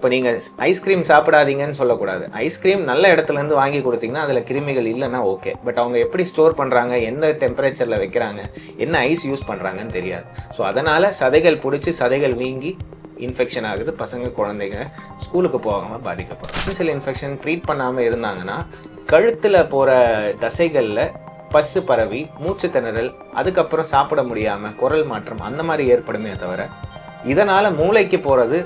இப்போ நீங்கள் ஐஸ்கிரீம் சாப்பிடாதீங்கன்னு சொல்லக்கூடாது. ஐஸ்கிரீம் நல்ல இடத்துல இருந்து வாங்கி கொடுத்தீங்கன்னா அதில் கிருமிகள் இல்லைன்னா ஓகே பட் அவங்க எப்படி ஸ்டோர் பண்ணுறாங்க எந்த டெம்பரேச்சரில் வைக்கிறாங்க என்ன ஐஸ் யூஸ் பண்ணுறாங்கன்னு தெரியாது. ஸோ அதனால் சதைகள் பிடிச்சி சதைகள் வீங்கி இன்ஃபெக்ஷன் ஆகுது. பசங்க குழந்தைங்க ஸ்கூலுக்கு போகாமல் பாதிக்கப்படும் சில இன்ஃபெக்ஷன் ட்ரீட் பண்ணாமல் இருந்தாங்கன்னா கழுத்தில் போகிற தசைகளில் பசு பரவி மூச்சு திணறல் அதுக்கப்புறம் சாப்பிட முடியாமல் குரல் மாற்றம் அந்த மாதிரி ஏற்படுமே தவிர இதனால் மூளைக்கு போகிறது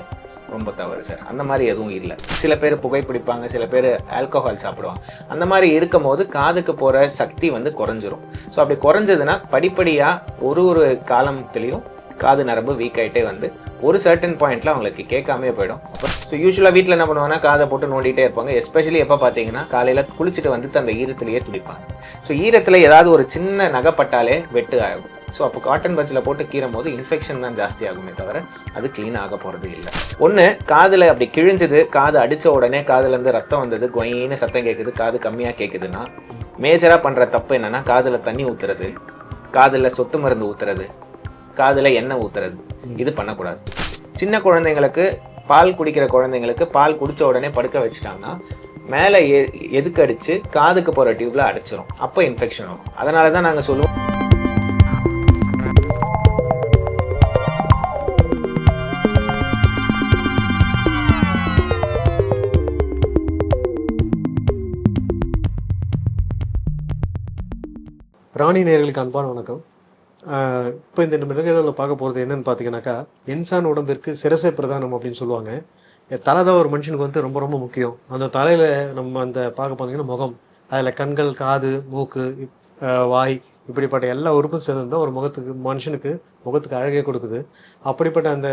ரொம்ப தவறு சார். அந்த மாதிரி எதுவும் இல்லை. சில பேர் புகைப்பிடிப்பாங்க சில பேர் ஆல்கஹால் சாப்பிடுவாங்க. அந்த மாதிரி இருக்கும் போது காதுக்கு போகிற சக்தி வந்து குறைஞ்சிரும். ஸோ அப்படி குறைஞ்சதுன்னா படிப்படியாக ஒரு ஒரு காலத்துலேயும் காது நரம்பு வீக் ஆகிட்டே வந்து ஒரு சர்டன் பாயிண்ட்ல அவங்களுக்கு கேட்காமே போயிடும். ஸோ யூஸ்வலாக வீட்டில் என்ன பண்ணுவாங்கன்னா காதை போட்டு நோண்டிகிட்டே இருப்பாங்க. எஸ்பெஷலி எப்போ பார்த்தீங்கன்னா காலையில் குளிச்சுட்டு வந்துட்டு அந்த ஈரத்துலேயே துடிப்பாங்க. ஸோ ஈரத்தில் ஏதாவது ஒரு சின்ன நகைப்பட்டாலே வெட்டு ஆகும் ஸோ அப்போ காட்டன் பஜ்ஜில் போட்டு கீறும் போது இன்ஃபெக்ஷன் தான் ஜாஸ்தி ஆகுமே தவிர அது க்ளீன் ஆக போகிறது இல்லை. ஒன்று காதில் அப்படி கிழிஞ்சது காது அடித்த உடனே காதுலேருந்து ரத்தம் வந்தது கொயின்னு சத்தம் கேட்குது காது கம்மியாக கேட்குதுன்னா மேஜராக பண்ணுற தப்பு என்னென்னா காதில் தண்ணி ஊற்றுறது காதில் சொட்டு மருந்து ஊற்றுறது காதில் எண்ணெய் ஊற்றுறது இது பண்ணக்கூடாது. சின்ன குழந்தைங்களுக்கு பால் குடிக்கிற குழந்தைங்களுக்கு பால் குடித்த உடனே படுக்க வச்சுட்டாங்கன்னா மேலே எ எதுக்கு அடித்து காதுக்கு போகிற டியூப்பில் அடிச்சிடும் அப்போ இன்ஃபெக்ஷன் ஆகும். அதனால தான் நாங்கள் சொல்லுவோம். ராணி நேர்களுக்கு அன்பான வணக்கம். இப்போ இந்த நிகழ்வில் பார்க்க போகிறது என்னன்னு பார்த்தீங்கன்னாக்கா இன்சான் உடம்பிற்கு சிரசை பிரதானம் அப்படின்னு சொல்லுவாங்க. தலை தான் ஒரு மனுஷனுக்கு வந்து ரொம்ப ரொம்ப முக்கியம். அந்த தலையில் நம்ம அந்த பார்க்க பார்த்தீங்கன்னா முகம் அதில் கண்கள் காது மூக்கு வாய் இப்படிப்பட்ட எல்லா உறுப்பும் சேர்ந்து தான் ஒரு முகத்துக்கு மனுஷனுக்கு முகத்துக்கு அழகே கொடுக்குது. அப்படிப்பட்ட அந்த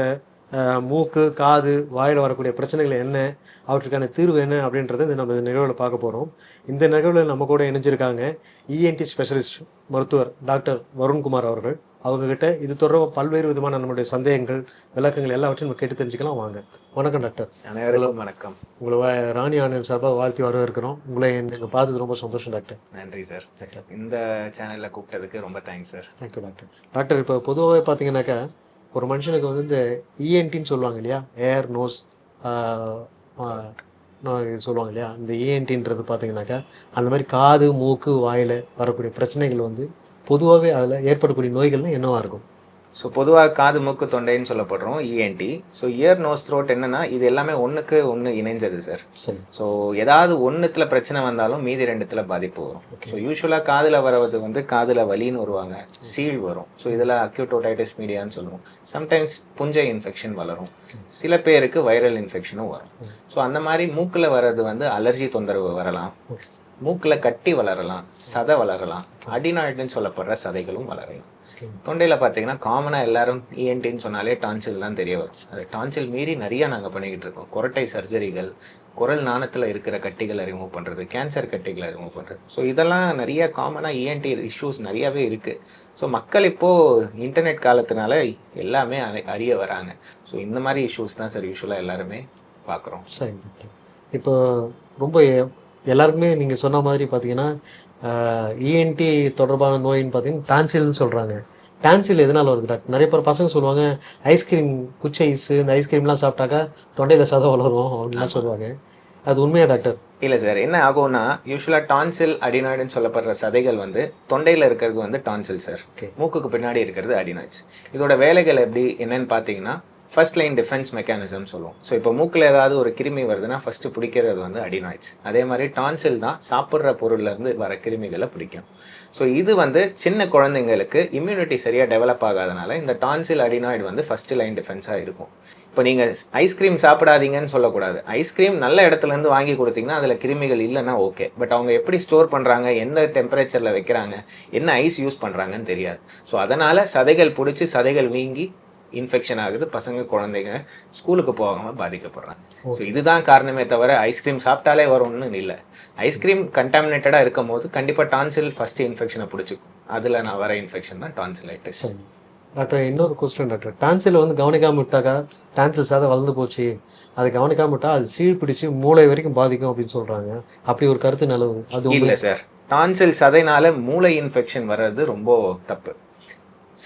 மூக்கு காது வாயில் வரக்கூடிய பிரச்சனைகள் என்ன அவற்றுக்கான தீர்வு என்ன அப்படின்றத இந்த நம்ம இந்த நிகழ்வில் பார்க்க போகிறோம் இந்த நிகழ்வில் நம்ம கூட இணைஞ்சிருக்காங்க இஎன்டி ஸ்பெஷலிஸ்ட் மருத்துவர் டாக்டர் வருண்குமார் அவர்கள். அவங்ககிட்ட இது தொடர்பாக பல்வேறு விதமான நம்மளுடைய சந்தேகங்கள் விளக்கங்கள் எல்லாவற்றையும் நம்ம கேட்டு தெரிஞ்சுக்கலாம். வாங்க. வணக்கம் டாக்டர். அனைவருக்கும் வணக்கம். உங்களை ராணி ஆனந்த் சார்பாக வாழ்த்தி வரவேற்கிறோம். உங்களை நீங்கள் பார்த்தது ரொம்ப சந்தோஷம் டாக்டர். நன்றி சார். இந்த சேனலில் கூப்பிட்டதுக்கு ரொம்ப thanks sir. Thank you doctor. Doctor இப்போ பொதுவாகவே பார்த்தீங்கன்னாக்கா ஒரு மனுஷனுக்கு வந்து இந்த இஎன்டின்னு சொல்லுவாங்க இல்லையா? ஏர் நோஸ் சொல்லுவாங்க இல்லையா? இந்த ஏஎன்டின்றது பார்த்தீங்கன்னாக்கா அந்த மாதிரி காது மூக்கு வாயில் வரக்கூடிய பிரச்சனைகள் வந்து பொதுவாகவே அதில் ஏற்படக்கூடிய நோய்கள்னு என்னவாக இருக்கும்? ஸோ பொதுவாக காது மூக்கு தொண்டைன்னு சொல்லப்படுறோம் ENT so ear nose throat என்னன்னா இது எல்லாமே ஒன்றுக்கு ஒன்று இணைஞ்சது சார். ஸோ ஏதாவது ஒன்றுத்துல பிரச்சனை வந்தாலும் மீதி ரெண்டுத்துல பாதிப்பு வரும். ஸோ யூஸ்வலாக காதில் வரது வந்து காதில் வலின்னு வருவாங்க சீழ் வரும். ஸோ இதில் அக்யூட் ஓடைட்டிஸ் மீடியான்னு சொல்லுவோம். சம்டைம்ஸ் புஞ்சை இன்ஃபெக்ஷன் வளரும். சில பேருக்கு வைரல் இன்ஃபெக்ஷனும் வரும். ஸோ அந்த மாதிரி மூக்கில் வர்றது வந்து அலர்ஜி தொந்தரவு வரலாம். மூக்கில் கட்டி வளரலாம் சதை வளரலாம். அடிநாய்டுன்னு சொல்லப்படுற சதைகளும் வளரலாம். தொண்டையில் பார்த்தீங்கன்னா காமனாக எல்லாரும் இஎன்டின்னு சொன்னாலே டான்சில் தான் தெரிய வரும். அது டான்சில் மீறி நிறையா நாங்கள் பண்ணிக்கிட்டு இருக்கோம். குரட்டை சர்ஜரிகள் குரல் நாணத்தில் இருக்கிற கட்டிகளை ரிமூவ் பண்ணுறது கேன்சர் கட்டிகளை ரிமூவ் பண்ணுறது ஸோ இதெல்லாம் நிறைய காமனாக இஎன்டி இஷ்யூஸ் நிறையாவே இருக்குது ஸோ மக்கள் இப்போது இன்டர்நெட் காலத்தினால எல்லாமே அறிய வராங்க. ஸோ இந்த மாதிரி இஷ்யூஸ் தான் சார் யூஸ்வலாக எல்லாருமே பார்க்குறோம் சரி இப்போ ரொம்ப எல்லாருக்குமே நீங்கள் சொன்ன மாதிரி பார்த்தீங்கன்னா இஎன்டி தொடர்பான நோயின்னு பார்த்தீங்கன்னா டான்சில்னு சொல்கிறாங்க டான்சில் எதனால் வருது? டாக்டர் நிறைய பேர் பசங்க சொல்லுவாங்க ஐஸ்கிரீம் குச்சை ஐஸ் இந்த ஐஸ்கிரீம்லாம் சாப்பிட்டாக்கா தொண்டையில் சதை வளரும் அப்படின்லாம் சொல்லுவாங்க. அது உண்மையா டாக்டர்? இல்லை சார் என்ன ஆகும்னா யூஸ்வலாக டான்சில் அடினாய்டுன்னு சொல்லப்படுற சதைகள் வந்து தொண்டையில் இருக்கிறது வந்து டான்சில் சார். மூக்குக்கு பின்னாடி இருக்கிறது அடினாய்ட்ஸ் இதோட வேலைகள் எப்படி என்னன்னு பார்த்தீங்கன்னா ஃபர்ஸ்ட் லைன் டிஃபென்ஸ் மெக்கானிசம் சொல்லுவோம். ஸோ இப்போ மூக்கில் ஏதாவது ஒரு கிருமி வருதுன்னா ஃபர்ஸ்ட் பிடிக்கிறது வந்து அடினாய்ட்ஸ். அதே மாதிரி டான்சில் தான் சாப்பிட்ற பொருள்லேருந்து வர கிருமிகளை பிடிக்கும். ஸோ இது வந்து சின்ன குழந்தைங்களுக்கு இம்யூனிட்டி சரியாக டெவலப் ஆகாதனால இந்த டான்சில் அடினாய்டு வந்து ஃபர்ஸ்ட் லைன் டிஃபென்ஸாக இருக்கும். இப்போ நீங்கள் ஐஸ்கிரீம் சாப்பிடாதீங்கன்னு சொல்லக்கூடாது. ஐஸ்கிரீம் நல்ல இடத்துலேருந்து வாங்கி கொடுத்தீங்கன்னா அதில் கிருமிகள் இல்லைன்னா ஓகே பட் அவங்க எப்படி ஸ்டோர் பண்ணுறாங்க எந்த டெம்பரேச்சரில் வைக்கிறாங்க என்ன ஐஸ் யூஸ் பண்ணுறாங்கன்னு தெரியாது. ஸோ அதனால் சதைகள் பிடிச்சி சதைகள் வீங்கி இன்ஃபெக்ஷன் ஆகுது பசங்க குழந்தைங்க ஸ்கூலுக்கு போகாமல் பாதிக்கப்படுறாங்க. ஸோ இதுதான் காரணமே தவிர ஐஸ்கிரீம் சாப்பிட்டாலே வரும்னு இல்லை. ஐஸ்கிரீம் கண்டாமினேட்டடாக இருக்கும் போது கண்டிப்பாக டான்சில் ஃபஸ்ட்டு இன்ஃபெக்ஷனை பிடிச்சிக்கும். அதில் நான் வர இன்ஃபெக்ஷன் தான் டான்சிலைட்டிஸ் சரி. டாக்டர் இன்னொரு கொஸ்டின் டாக்டர். டான்சில் வந்து கவனிக்காம விட்டாக்கா டான்சில் சாதை வளர்ந்து போச்சு. அது கவனிக்காம விட்டா அது சீழ் பிடிச்சு மூளை வரைக்கும் பாதிக்கும் அப்படின்னு சொல்றாங்க. அப்படி ஒரு கருத்து நிலவு அது இல்லை சார். டான்சில் சதைனால மூளை இன்ஃபெக்ஷன் வர்றது ரொம்ப தப்பு.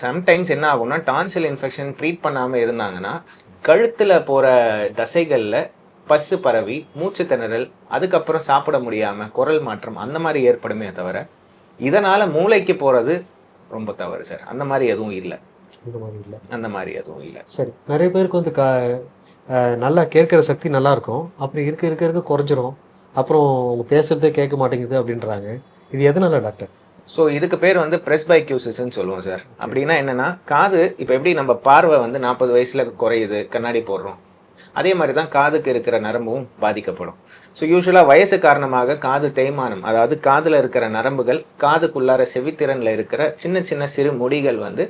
சம்டைம்ஸ் என்ன ஆகும்னா டான்சில் இன்ஃபெக்ஷன் ட்ரீட் பண்ணாமல் இருந்தாங்கன்னா கழுத்தில் போகிற தசைகளில் பஸ்ஸு பரவி மூச்சு திணறல் அதுக்கப்புறம் சாப்பிட முடியாம குரல் மாற்றம் அந்த மாதிரி ஏற்படுமே தவிர இதனால மூளைக்கு போறது ரொம்ப தவறு சார். அந்த மாதிரி எதுவும் இல்லை. இந்த மாதிரி இல்லை. அந்த மாதிரி எதுவும் இல்லை. சரி. நிறைய பேருக்கு வந்து கா நல்லா கேட்குற சக்தி நல்லா இருக்கும். அப்படி இருக்க இருக்க இருக்க குறைஞ்சிரும். அப்புறம் அவங்க பேசுறதே கேட்க மாட்டேங்குது அப்படின்றாங்க. இது எதனால டாக்டர்? ஸோ இதுக்கு பேர் வந்து ப்ரெஸ்பைக்யூசிஸ்ன்னு சொல்லுவோம் சார் அப்படின்னா என்னன்னா காது இப்போ எப்படி நம்ம பார்வை வந்து நாற்பது வயசுல குறையுது கண்ணாடி போடுறோம். அதே மாதிரி தான் காதுக்கு இருக்கிற நரம்பும் பாதிக்கப்படும். ஸோ யூஸ்வலாக வயசு காரணமாக காது தேய்மானம் அதாவது காதில் இருக்கிற நரம்புகள் காதுக்குள்ளார செவித்திறனில் இருக்கிற சின்ன சின்ன சிறு முடிகள் வந்து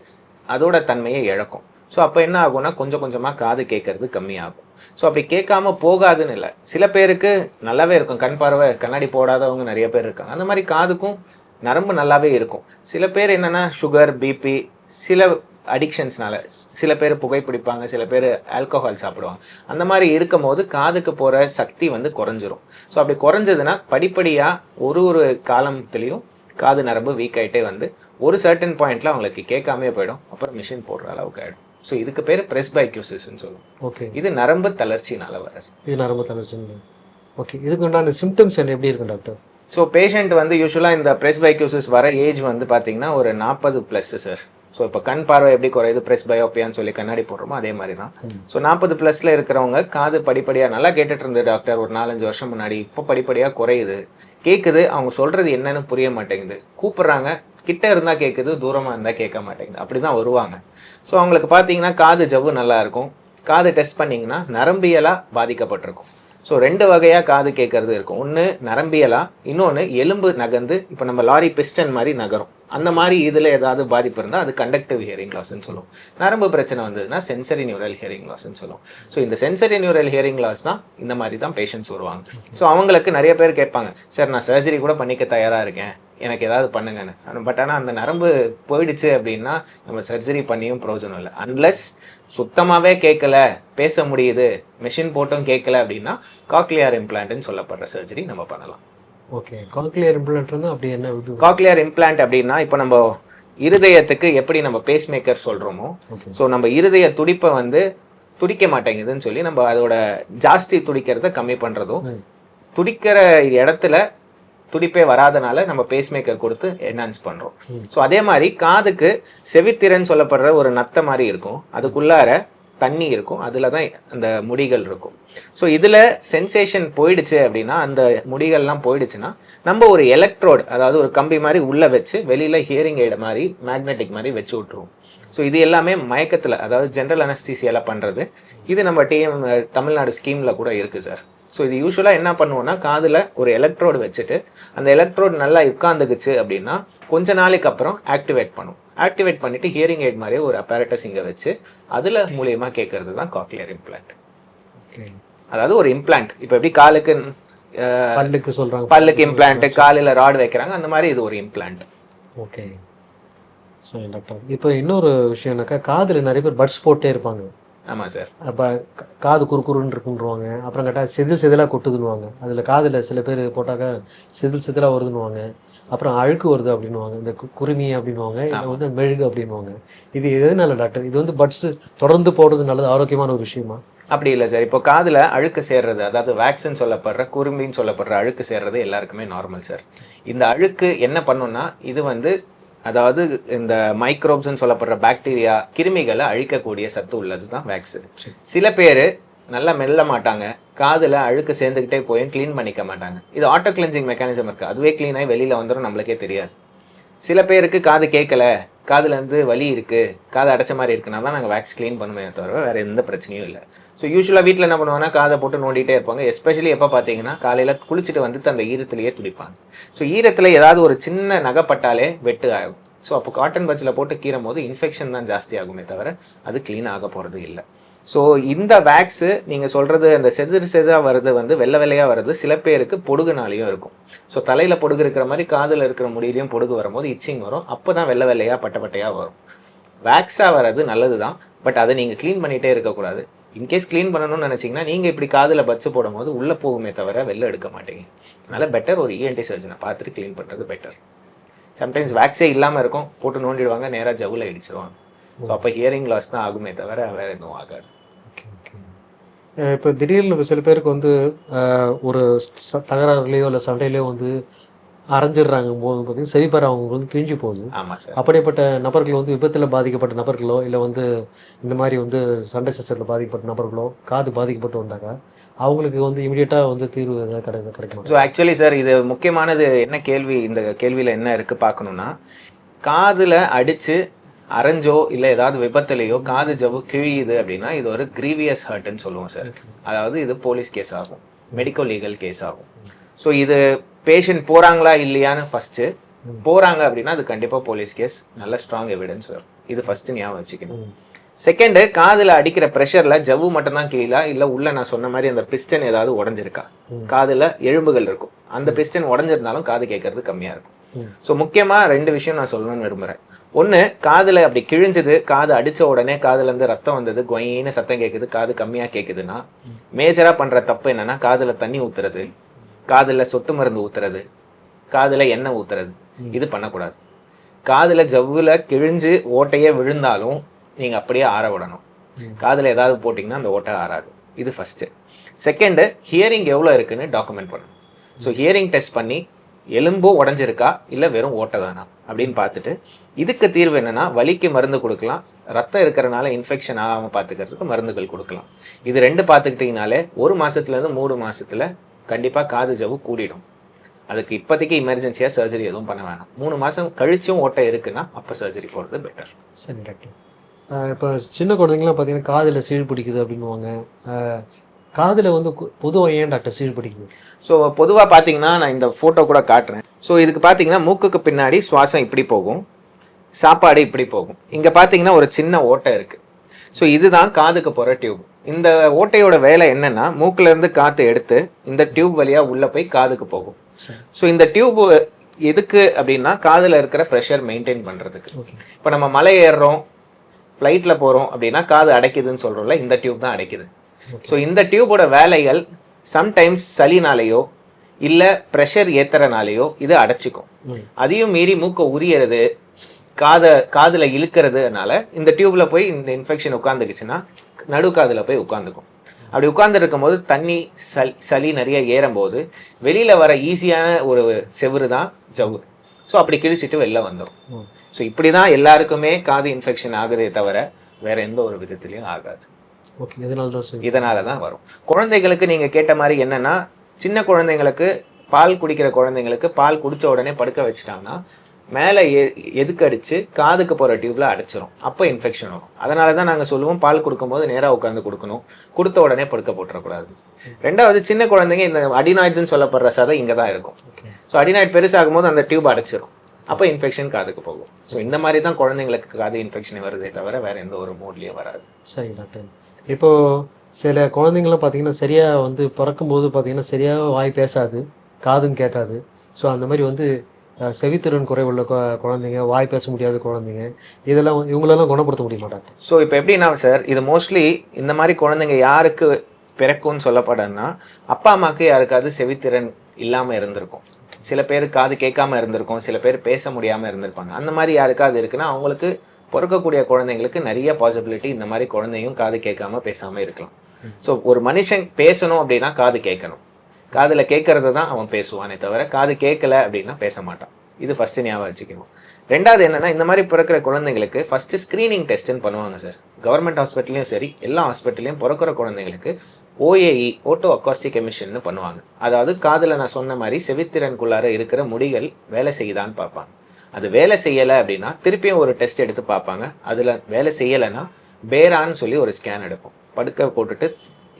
அதோட தன்மையை இழக்கும். ஸோ அப்போ என்ன ஆகும்னா கொஞ்சம் கொஞ்சமாக காது கேட்கறது கம்மியாகும். ஸோ அப்படி கேட்காம போகாதுன்னு இல்லை. சில பேருக்கு நல்லாவே இருக்கும் கண் பார்வை கண்ணாடி போடாதவங்க நிறைய பேர் இருக்காங்க. அந்த மாதிரி காதுக்கும் நரம்பு நல்லாவே இருக்கும். சில பேர் என்னன்னா சுகர் பிபி சில அடிக்ஷன்ஸ்னால சில பேர் புகைப்பிடிப்பாங்க சில பேர் ஆல்கஹால் சாப்பிடுவாங்க. அந்த மாதிரி இருக்கும் போது காதுக்கு போகிற சக்தி வந்து குறைஞ்சிரும். ஸோ அப்படி குறைஞ்சதுன்னா படிப்படியாக ஒரு ஒரு காலத்துலேயும் காது நரம்பு வீக் ஆயிட்டே வந்து ஒரு சர்டன் பாயிண்ட்ல அவங்களுக்கு கேட்காமே போயிடும். அப்புறம் மிஷின் போடுற அளவுக்கு ஆயிடும். ஸோ இதுக்கு பேர் ப்ரெஸ்பைக்யூசிஸ்ன்னு சொல்லுவோம். ஓகே இது நரம்பு தளர்ச்சினால வர்றது. இது நரம்பு தளர்ச்சி ஓகே இதுக்கு உண்டான சிம்டம்ஸ் என்ன? எப்படி இருக்கும் டாக்டர் ஸோ பேஷண்ட் வந்து யூஸ்வலாக இந்த ப்ரெஸ் பைக்யூசிஸ் வர ஏஜ் வந்து பார்த்தீங்கன்னா ஒரு நாற்பது ப்ளஸ் சார் ஸோ இப்போ கண் பார்வை எப்படி குறையுது? ப்ரெஸ் பயோப்பியான்னு சொல்லி கண்ணாடி போடுறோமோ அதே மாதிரி தான் ஸோ நாற்பது ப்ளஸில் இருக்கிறவங்க காது படிப்படியாக நல்லா கேட்டுட்டு இருந்தது டாக்டர் ஒரு நாலஞ்சு வருஷம் முன்னாடி. இப்போ படிப்படியாக குறையுது. கேட்குது அவங்க சொல்கிறது என்னன்னு புரிய மாட்டேங்குது. கூப்பிட்றாங்க. கிட்ட இருந்தால் கேட்குது தூரமாக இருந்தால் கேட்க மாட்டேங்குது. அப்படி தான் வருவாங்க. ஸோ அவங்களுக்கு பார்த்தீங்கன்னா காது ஜவ்வு நல்லாயிருக்கும் காது டெஸ்ட் பண்ணிங்கன்னா நரம்பியலாக பாதிக்கப்பட்டிருக்கும். ஸோ ரெண்டு வகையாக காது கேட்கறது இருக்கும். ஒன்று நரம்பியலா இன்னொன்று எலும்பு நகர்ந்து இப்போ நம்ம லாரி பிஸ்டன் மாதிரி நகரும். அந்த மாதிரி இதில் ஏதாவது பாதிப்பு இருந்தால் அது கண்டக்டிவ் ஹியரிங் லாஸ்ன்னு சொல்லுவோம். நரம்பு பிரச்சனை வந்ததுன்னா சென்சரி நியூரல் ஹியரிங் லாஸ்ன்னு சொல்லுவோம். ஸோ இந்த சென்சரி நியூரல் ஹியரிங் லாஸ் தான் இந்த மாதிரி தான் பேஷண்ட்ஸ் வருவாங்க. ஸோ அவங்களுக்கு நிறைய பேர் கேட்பாங்க சார் நான் சர்ஜரி கூட பண்ணிக்க தயாராக இருக்கேன். எனக்கு ஏதாவது பண்ணுங்கன்னு. பட் ஆனால் அந்த நரம்பு போயிடுச்சு அப்படின்னா நம்ம சர்ஜரி பண்ணியும் பிரயோஜனம் இல்லை. அன்லெஸ் சுத்தமாகவே கேட்கல பேச முடியுது மெஷின் போட்டும் கேட்கல அப்படின்னா காக்லியார் இம்ப்ளான்ட்னு சொல்லப்படுற சர்ஜரி நம்ம பண்ணலாம். ஓகே காக்லியர் இம்ப்ளான்ட்னா அப்படி என்ன காக்லியார் இம்ப்ளான்ட் அப்படின்னா இப்போ நம்ம இருதயத்துக்கு எப்படி நம்ம பேஸ் மேக்கர் சொல்கிறோமோ ஸோ நம்ம இருதய துடிப்பை வந்து துடிக்க மாட்டேங்குதுன்னு சொல்லி நம்ம அதோட ஜாஸ்தி துடிக்கிறத கம்மி பண்ணுறதும். துடிக்கிற இடத்துல துடிப்பே வராதனால நம்ம பேஸ் மேக்கர் கொடுத்து என்ஹான்ஸ் பண்ணுறோம். ஸோ அதே மாதிரி காதுக்கு செவித்திறன் சொல்லப்படுற ஒரு நத்த மாதிரி இருக்கும். அதுக்குள்ளார தண்ணி இருக்கும். அதில் தான் அந்த முடிகள் இருக்கும். ஸோ இதில் சென்சேஷன் போயிடுச்சு அப்படின்னா அந்த முடிகள்லாம் போயிடுச்சுன்னா நம்ம ஒரு எலக்ட்ரோடு அதாவது ஒரு கம்பி மாதிரி உள்ளே வச்சு வெளியில் ஹியரிங் எய்டு மாதிரி மேக்னெட்டிக் மாதிரி வச்சு விட்ருவோம் ஸோ இது எல்லாமே மயக்கத்தில் அதாவது ஜென்ரல் அனஸ்தீசியால பண்ணுறது இது நம்ம டிஎம் தமிழ்நாடு ஸ்கீமில் கூட இருக்குது சார் ஸோ இது யூஸ்வலாக என்ன பண்ணுவோம்னா காதில் ஒரு எலக்ட்ரோடு வச்சுட்டு அந்த எலக்ட்ரோடு நல்லா உட்காந்துக்குச்சு அப்படின்னா கொஞ்ச நாளைக்கு அப்புறம் ஆக்டிவேட் பண்ணும் ஆக்டிவேட் பண்ணிட்டு ஹியரிங் எய்ட் மாதிரி ஒரு apparatus இங்கே வச்சு அதில் மூலியமாக கேட்கறது தான் காக்லியர் இம்ப்ளான்ட் ஓகே அதாவது ஒரு இம்ப்ளான்ட் இப்போ எப்படி காலுக்கு பல்லுக்கு சொல்றாங்க. பல்லுக்கு இம்ப்ளான்ட் காலில் ராடு வைக்கிறாங்க அந்த மாதிரி இது ஒரு இம்ப்ளான்ட் ஓகே சரி டாக்டர் இப்போ இன்னொரு விஷயம்னாக்கா காதில் நிறைய பேர் பட்ஸ் போட்டே இருப்பாங்க. ஆமாம் சார். அப்போ காது குறுகுறுன்னு இருக்குன்றுவாங்க அப்புறம் கேட்டால் செதில் செதிலாக கொட்டுதுன்னுவாங்க. அதில் காதில் சில பேர் போட்டாக்கா செதில் செதிலாக வருதுன்னுவாங்க. அப்புறம் அழுக்கு வருது அப்படின்னுவாங்க. இந்த குருமி அப்படின்னுவாங்க. இல்லை வந்து மெழுகு அப்படின்னுவாங்க. இது எதனால டாக்டர்? இது வந்து பட்ஸ் தொடர்ந்து போடுறது நல்லது ஆரோக்கியமான ஒரு விஷயமா? அப்படி இல்லை சார். இப்போ காதில் அழுக்கு சேர்றது அதாவது வேக்சின் சொல்லப்படுற குரும்பின்னு சொல்லப்படுற அழுக்கு சேர்றது எல்லாருக்குமே நார்மல் சார். இந்த அழுக்கு என்ன பண்ணுன்னா இது வந்து அதாவது இந்த மைக்ரோப்ஸ்ன்னு சொல்லப்படுற பாக்டீரியா கிருமிகளை அழிக்கக்கூடிய சத்து உள்ளது தான் வேக்சின் சில பேர் நல்லா மெல்ல மாட்டாங்க. காதில் அழுக்கு சேர்ந்துக்கிட்டே போய் க்ளீன் பண்ணிக்க மாட்டாங்க. இது ஆட்டோ கிளென்சிங் மெக்கானிசம் இருக்குது அதுவே க்ளீன் ஆகி வெளியில் வந்துடும் நம்மளுக்கே தெரியாது. சில பேருக்கு காது கேட்கல காதுலேருந்து வலி இருக்குது காது அடைச்ச மாதிரி இருக்குன்னா தான் நாங்கள் வேக்ஸ் க்ளீன் பண்ணுவேன் தவிர வேறு எந்த பிரச்சனையும் இல்லை. ஸோ யூஸ்வலாக வீட்டில் என்ன பண்ணுவாங்கன்னா காதை போட்டு நோண்டிட்டே இருப்பாங்க. எஸ்பெஷலி எப்போ பார்த்தீங்கன்னா காலையில் குளிச்சுட்டு வந்து அந்த ஈரத்திலேயே துடிப்பாங்க. ஸோ ஈரத்தில் ஏதாவது ஒரு சின்ன நகைப்பட்டாலே வெட்டு ஆகும் ஸோ அப்போ காட்டன் பட்சில் போட்டு கீறும் போது இன்ஃபெக்ஷன் தான் ஜாஸ்தி ஆகுமே தவிர அது க்ளீன் ஆக போகிறது இல்லை. ஸோ இந்த வேக்ஸு நீங்கள் சொல்கிறது அந்த செதிர் செதாக வர்றது வந்து வெள்ளை வெள்ளையாக வர்றது சில பேருக்கு பொடுகுனாலையும் இருக்கும். ஸோ தலையில் பொடுகு இருக்கிற மாதிரி காதில் இருக்கிற முடியிலையும் பொடுகு வரும்போது இச்சிங் வரும். அப்போ தான் வெள்ளை வெள்ளையாக பட்ட பட்டையாக வரும். வேக்ஸாக வர்றது நல்லது தான் பட் அதை நீங்கள் க்ளீன் பண்ணிகிட்டே இருக்கக்கூடாது. இன்கேஸ் க்ளீன் பண்ணணும்னு நினச்சிங்கன்னா நீங்கள் இப்படி காதில் பச்சு போடும்போது உள்ளே போகுமே தவிர வெளில எடுக்க மாட்டீங்க. அதனால் பெட்டர் ஒரு இஎன்டி சர்ஜனை பார்த்துட்டு க்ளீன் பண்ணுறது பெட்டர் சம்டைம்ஸ் வேக்ஸே இல்லாமல் இருக்கும். போட்டு நோண்டிடுவாங்க நேராக ஜவுல இடிச்சிருவாங்க ஸோ அப்போ ஹியரிங் லாஸ் தான் ஆகுமே தவிர வேறு எதுவும் ஆகாது. இப்போ திடீர்னு சில பேருக்கு வந்து ஒரு தகராறுலையோ இல்லை சண்டையிலையோ வந்து அரைஞ்சிடுறாங்க போது பார்த்தீங்கன்னா செவிப்பற அவங்க வந்து கிழிஞ்சு போகுது. அப்படிப்பட்ட நபர்கள் வந்து விபத்தில் பாதிக்கப்பட்ட நபர்களோ இல்லை வந்து இந்த மாதிரி வந்து சண்டை சச்சரவில் பாதிக்கப்பட்ட நபர்களோ காது பாதிக்கப்பட்டு வந்தாக்கா அவங்களுக்கு வந்து இமீடியட்டாக வந்து தீர்வு ஏதாவது கிடை கிடைக்குமா? ஸோ ஆக்சுவலி சார் இது முக்கியமானது என்ன கேள்வி இந்த கேள்வியில் என்ன இருக்குது பார்க்கணுன்னா காதில் அடித்து அரைஞ்சோ இல்லை ஏதாவது விபத்துலையோ காது ஜவ்வு கிழியுது அப்படின்னா இது ஒரு கிரீவியஸ் ஹர்ட்னு சொல்லுவோம் சார் அதாவது இது போலீஸ் கேஸ் ஆகும். மெடிக்கல் லீகல் கேஸ் ஆகும். ஸோ இது பேஷண்ட் போகிறாங்களா இல்லையான்னு ஃபஸ்ட்டு போகிறாங்க அப்படின்னா அது கண்டிப்பாக போலீஸ் கேஸ் நல்ல ஸ்ட்ராங் எவிடன்ஸ் வரும் இது ஃபஸ்ட்டு ஞாபகம் வச்சுக்கணும். செகண்டு காதில் அடிக்கிற ப்ரெஷரில் ஜவ்வு மட்டும்தான் கீழா இல்லை உள்ள நான் சொன்ன மாதிரி அந்த பிஸ்டன் ஏதாவது உடஞ்சிருக்கா. காதில் எலும்புகள் இருக்கும். அந்த பிஸ்டன் உடஞ்சிருந்தாலும் காது கேட்கறது கம்மியாக இருக்கும். ஸோ முக்கியமாக ரெண்டு விஷயம் நான் சொல்லணும்னு விரும்புகிறேன் ஒன்று காதில் அப்படி கிழிஞ்சது காது அடித்த உடனே காதுலேருந்து ரத்தம் வந்தது கொயின்னு சத்தம் கேட்குது காது கம்மியாக கேட்குதுன்னா மேஜராக பண்ணுற தப்பு என்னன்னா காதில் தண்ணி ஊற்றுறது காதில் சொட்டு மருந்து ஊற்றுறது காதில் எண்ணெய் ஊற்றுறது இது பண்ணக்கூடாது. காதில் ஜவ்வில் கிழிஞ்சு ஓட்டையே விழுந்தாலும் நீங்கள் அப்படியே ஆற விடணும். காதில் ஏதாவது போட்டிங்கன்னா அந்த ஓட்டை ஆறாது. இது ஃபஸ்ட்டு செகண்டு ஹியரிங் எவ்வளோ இருக்குன்னு டாக்குமெண்ட் பண்ணணும். ஸோ ஹியரிங் டெஸ்ட் பண்ணி எலும்போ உடஞ்சிருக்கா? இல்லை வெறும் ஓட்டை தானா? அப்படின்னு பார்த்துட்டு இதுக்கு தீர்வு என்னென்னா வலிக்கு மருந்து கொடுக்கலாம். ரத்தம் இருக்கிறனால இன்ஃபெக்ஷன் ஆகாமல் பார்த்துக்கிறதுக்கு மருந்துகள் கொடுக்கலாம். இது ரெண்டு பார்த்துக்கிட்டிங்கனாலே ஒரு மாதத்துலேருந்து மூணு மாதத்தில் கண்டிப்பாக காது ஜவ்வு கூடிடும். அதுக்கு இப்போதைக்கு எமர்ஜென்சியாக சர்ஜரி எதுவும் பண்ண வேணாம். மூணு மாதம் கழிச்சும் ஓட்டை இருக்குன்னா அப்போ சர்ஜரி போகிறது பெட்டர் சரி டாக்டர் இப்போ சின்ன குழந்தைங்களாம் பார்த்தீங்கன்னா காதில் சீழ் பிடிக்குது அப்படின்வாங்க காதில் வந்து கு- பொதுவா ஏன் டாக்டர் சீழ் பிடிக்குது? ஸோ பொதுவாக பார்த்தீங்கன்னா நான் இந்த ஃபோட்டோ கூட காட்டுறேன். ஸோ இதுக்கு பார்த்தீங்கன்னா மூக்குக்கு பின்னாடி சுவாசம் இப்படி போகும். சாப்பாடு இப்படி போகும். இங்கே பார்த்தீங்கன்னா ஒரு சின்ன ஓட்டை இருக்குது ஸோ இதுதான் காதுக்கு போகிற டியூப் இந்த ஓட்டையோட வேலை என்னன்னா மூக்குல இருந்து காற்று எடுத்து இந்த டியூப் வழியாக உள்ளே போய் காதுக்கு போகும். ஸோ இந்த டியூப் எதுக்கு அப்படின்னா காதில் இருக்கிற ப்ரெஷர் மெயின்டைன் பண்ணுறதுக்கு இப்போ நம்ம மலை ஏறுறோம் ஃப்ளைட்டில் போகிறோம் அப்படின்னா காது அடைக்குதுன்னு சொல்கிறோம்ல இந்த டியூப் தான் அடைக்குது. ஸோ இந்த டியூபோட வேலைகள் சம்டைம்ஸ் சளினாலேயோ இல்லை ப்ரெஷர் ஏத்துறனாலேயோ இது அடைச்சிக்கும். அதையும் மீறி மூக்கை உரியறது காதை காதில் இழுக்கிறதுனால இந்த டியூப்ல போய் இந்த இன்ஃபெக்ஷன் உட்காந்துக்குச்சுன்னா நடு காதுல போய் உட்காந்துக்கும் அப்படி உட்கார்ந்து இருக்கும்போது தண்ணி சல் சளி நிறைய ஏறும்போது வெளியில வர ஈஸியான ஒரு செவுரு தான் ஜவ்வு. ஸோ அப்படி கிழிச்சிட்டு வெளில வந்துடும் ம். ஸோ இப்படி தான் எல்லாருக்குமே காது இன்ஃபெக்ஷன் ஆகுதே தவிர வேற எந்த ஒரு விதத்துலையும் ஆகாது. ஓகே இதனால தான் இதனால தான் வரும். குழந்தைகளுக்கு நீங்க கேட்ட மாதிரி என்னன்னா சின்ன குழந்தைங்களுக்கு பால் குடிக்கிற குழந்தைங்களுக்கு பால் குடிச்ச உடனே படுக்க வச்சுட்டாங்கன்னா மேலே எ எதுக்கு அடிச்சு காதுக்கு போகிற டியூப்ல அடைச்சிரும். அப்போ இன்ஃபெக்ஷன் வரும். அதனால தான் நாங்கள் சொல்லுவோம் பால் கொடுக்கும்போது நேராக உட்காந்து கொடுக்கணும். கொடுத்த உடனே படுக்க போட்டுறக்கூடாது. ரெண்டாவது சின்ன குழந்தைங்க இந்த அடினாய்டுன்னு சொல்லப்படுற சதை இங்கே தான் இருக்கும். ஸோ அடினாய்டு பெருசாகும் போது அந்த டியூப் அடைச்சிரும். அப்போ இன்ஃபெக்ஷன் காதுக்கு போகும். ஸோ இந்த மாதிரி தான் குழந்தைங்களுக்கு காது இன்ஃபெக்ஷன் வருதே தவிர வேற எந்த ஒரு மூட்லேயும் வராது. சரி டாக்டர் இப்போது சில குழந்தைங்களாம் பார்த்தீங்கன்னா சரியாக வந்து பிறக்கும்போது பார்த்திங்கன்னா சரியாக வாய் பேசாது காதும் கேட்காது ஸோ அந்த மாதிரி வந்து செவித்திறன் குறைவுள்ள குழந்தைங்க வாய் பேச முடியாத குழந்தைங்க இதெல்லாம் வந்து- இவங்களெல்லாம் குணப்படுத்த முடிய மாட்டாங்க. ஸோ இப்போ எப்படின்னா சார் இது மோஸ்ட்லி இந்த மாதிரி குழந்தைங்க யாருக்கு பிறக்கும்னு சொல்லப்படுன்னா அப்பா அம்மாவுக்கு யாருக்காவது செவித்திறன் இல்லாமல் இருந்திருக்கும். சில பேர் காது கேட்காம இருந்திருக்கும் சில பேர் பேச முடியாமல் இருந்திருப்பாங்க. அந்த மாதிரி யாருக்காவது இருக்குன்னா அவங்களுக்கு பிறக்கக்கூடிய குழந்தைங்களுக்கு நிறைய பாசிபிலிட்டி இந்த மாதிரி குழந்தையும் காது கேட்காம பேசாமல் இருக்கலாம். ஸோ ஒரு மனுஷன் பேசணும் அப்படின்னா காது கேட்கணும். காதில் கேட்கறது தான் அவன் பேசுவானே தவிர காது கேட்கல அப்படின்னா பேச மாட்டான். இது ஃபஸ்ட்டு ஞாபகம் வச்சுக்கணும். ரெண்டாவது என்னென்னா இந்த மாதிரி பிறக்கிற குழந்தைங்களுக்கு ஃபஸ்ட்டு ஸ்க்ரீனிங் டெஸ்ட்னு பண்ணுவாங்க சார் கவர்மெண்ட் ஹாஸ்பிட்டல்லையும் சரி எல்லா ஹாஸ்பிட்டல்லையும் பிறக்கிற குழந்தைங்களுக்கு ஓஏஇ ஓட்டோ அக்காஸ்டிக் எமிஷன் பண்ணுவாங்க. அதாவது காதில் நான் சொன்ன மாதிரி செவித்திறனுக்குள்ளார இருக்கிற முடிகள் வேலை செய்யுதான்னு பார்ப்பாங்க. அது வேலை செய்யலை அப்படின்னா திருப்பியும் ஒரு டெஸ்ட் எடுத்து பார்ப்பாங்க. அதில் வேலை செய்யலைன்னா பேரான்னு சொல்லி ஒரு ஸ்கேன் எடுப்போம். படுக்க போட்டுட்டு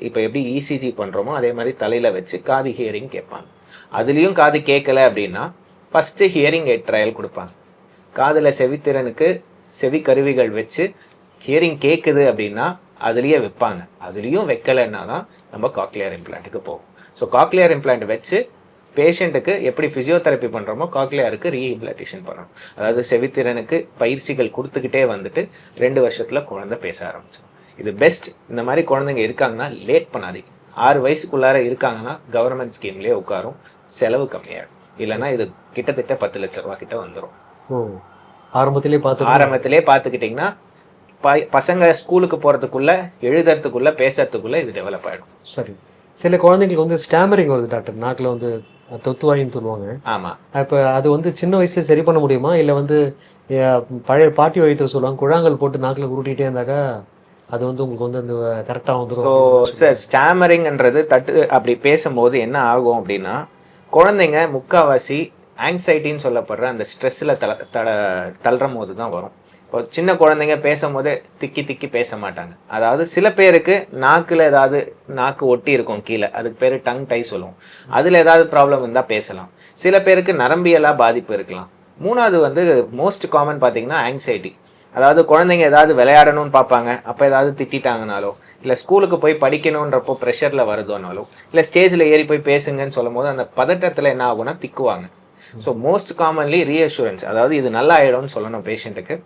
இப்போ எப்படி இசிஜி பண்ணுறோமோ அதே மாதிரி தலையில் வச்சு காது ஹியரிங் கேட்பாங்க. அதுலேயும் காது கேட்கல அப்படின்னா ஃபஸ்ட்டு ஹியரிங் எட் ட்ரையல் கொடுப்பாங்க. காதில் செவித்திறனுக்கு செவி கருவிகள் வச்சு ஹியரிங் கேட்குது அப்படின்னா அதுலேயே வைப்பாங்க. அதுலேயும் வைக்கலைன்னா தான் நம்ம காக்லியர் இம்ப்ளான்ட்டுக்கு போவோம் ஸோ காக்லியர் இம்ப்ளான்ட் வச்சு பேஷண்ட்டுக்கு எப்படி ஃபிசியோதெரப்பி பண்ணுறோமோ காக்லியருக்கு ரீஹிபிலிட்டேஷன் பண்ணணும் அதாவது செவித்திறனுக்கு பயிற்சிகள் கொடுத்துக்கிட்டே வந்துட்டு ரெண்டு வருஷத்தில் குழந்தை பேச ஆரம்பிச்சிடும். இது பெஸ்ட் இந்த மாதிரி குழந்தைங்க இருக்காங்கன்னா லேட் பண்ணாதீங்க. ஆறு வயசுக்குள்ளார இருக்காங்கன்னா கவர்மெண்ட் ஸ்கீம்லேயே உட்காரும். செலவு கம்மியாகும் இல்லைன்னா இது கிட்டத்தட்ட பத்து லட்ச ரூபா கிட்ட வந்துடும் ஓ ஆரம்பத்திலே பார்த்து ஆரம்பத்திலே பார்த்துக்கிட்டிங்கன்னா ப- பசங்க ஸ்கூலுக்கு போகிறதுக்குள்ள எழுதுறதுக்குள்ள பேசுறதுக்குள்ள இது டெவலப் ஆகிடும் சரி. சில குழந்தைங்களுக்கு வந்து ஸ்டாமரிங் வருது டாக்டர். நாக்கில் வந்து தொத்துவாயின்னு சொல்லுவாங்க. ஆமாம் இப்போ அது வந்து சின்ன வயசுல சரி பண்ண முடியுமா? இல்லை வந்து பழைய பாட்டி வைத்தியர் சொல்லுவாங்க குழாங்கல் போட்டு நாக்கில் உருட்டிகிட்டே இருந்தாக்கா அது வந்து உங்களுக்கு வந்து அந்த கரெக்டாக ஸோ வந்துடும் சார் ஸ்டாமரிங்ன்றது தட்டு அப்படி பேசும்போது என்ன ஆகும் அப்படின்னா குழந்தைங்க முக்காவாசி ஆங்ஸைட்டின்னு சொல்லப்படுற அந்த ஸ்ட்ரெஸ்ஸில் தல தட தள்ளுற போது தான் வரும். இப்போ சின்ன குழந்தைங்க பேசும்போதே திக்கி திக்கி பேச மாட்டாங்க. அதாவது சில பேருக்கு நாக்கில் ஏதாவது நாக்கு ஒட்டி இருக்கும் கீழே. அதுக்கு பேர் டங் டை சொல்லுவோம். அதில் ஏதாவது ப்ராப்ளம் இருந்தால் பேசலாம். சில பேருக்கு நரம்பியலாக பாதிப்பு இருக்கலாம். மூணாவது வந்து மோஸ்ட் காமன் பார்த்தீங்கன்னா ஆங்ஸைட்டி அதாவது குழந்தைங்க ஏதாவது விளையாடணும்னு பார்ப்பாங்க. அப்போ ஏதாவது திட்டாங்கனாலோ இல்லை ஸ்கூலுக்கு போய் படிக்கணுன்றப்போ ப்ரெஷரில் வருதோனாலோ இல்லை ஸ்டேஜில் ஏறி போய் பேசுங்கன்னு சொல்லும் போது அந்த பதட்டத்தில் என்ன ஆகும்னா திக்குவாங்க. ஸோ மோஸ்ட் காமன்லி ரீஅஷூரன்ஸ் அதாவது இது நல்லா ஆயிடும்னு சொல்லணும் பேஷண்ட்டுக்கு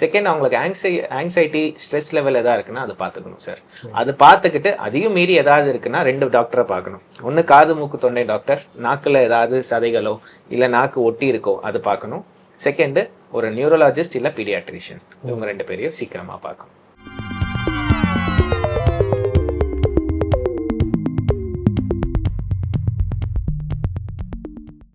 செகண்ட் அவங்களுக்கு ஆங்ஸை ஆங்ஸைட்டி ஸ்ட்ரெஸ் லெவல் எதாவது இருக்குன்னா அது பார்த்துக்கணும் சார் அது பார்த்துக்கிட்டு அதையும் மீறி ஏதாவது இருக்குன்னா ரெண்டு டாக்டரை பார்க்கணும். ஒன்று காது மூக்கு தொண்டை டாக்டர் நாக்கில் ஏதாவது சதைகளோ இல்லை நாக்கு ஒட்டி இருக்கோ அது பார்க்கணும். செகண்டு ஒரு நியூரலாஜிஸ்ட் இல்லை பீடியாட்ரிஷியன் இவங்க ரெண்டு பேரையும் சீக்கிரமாக பார்க்கணும்.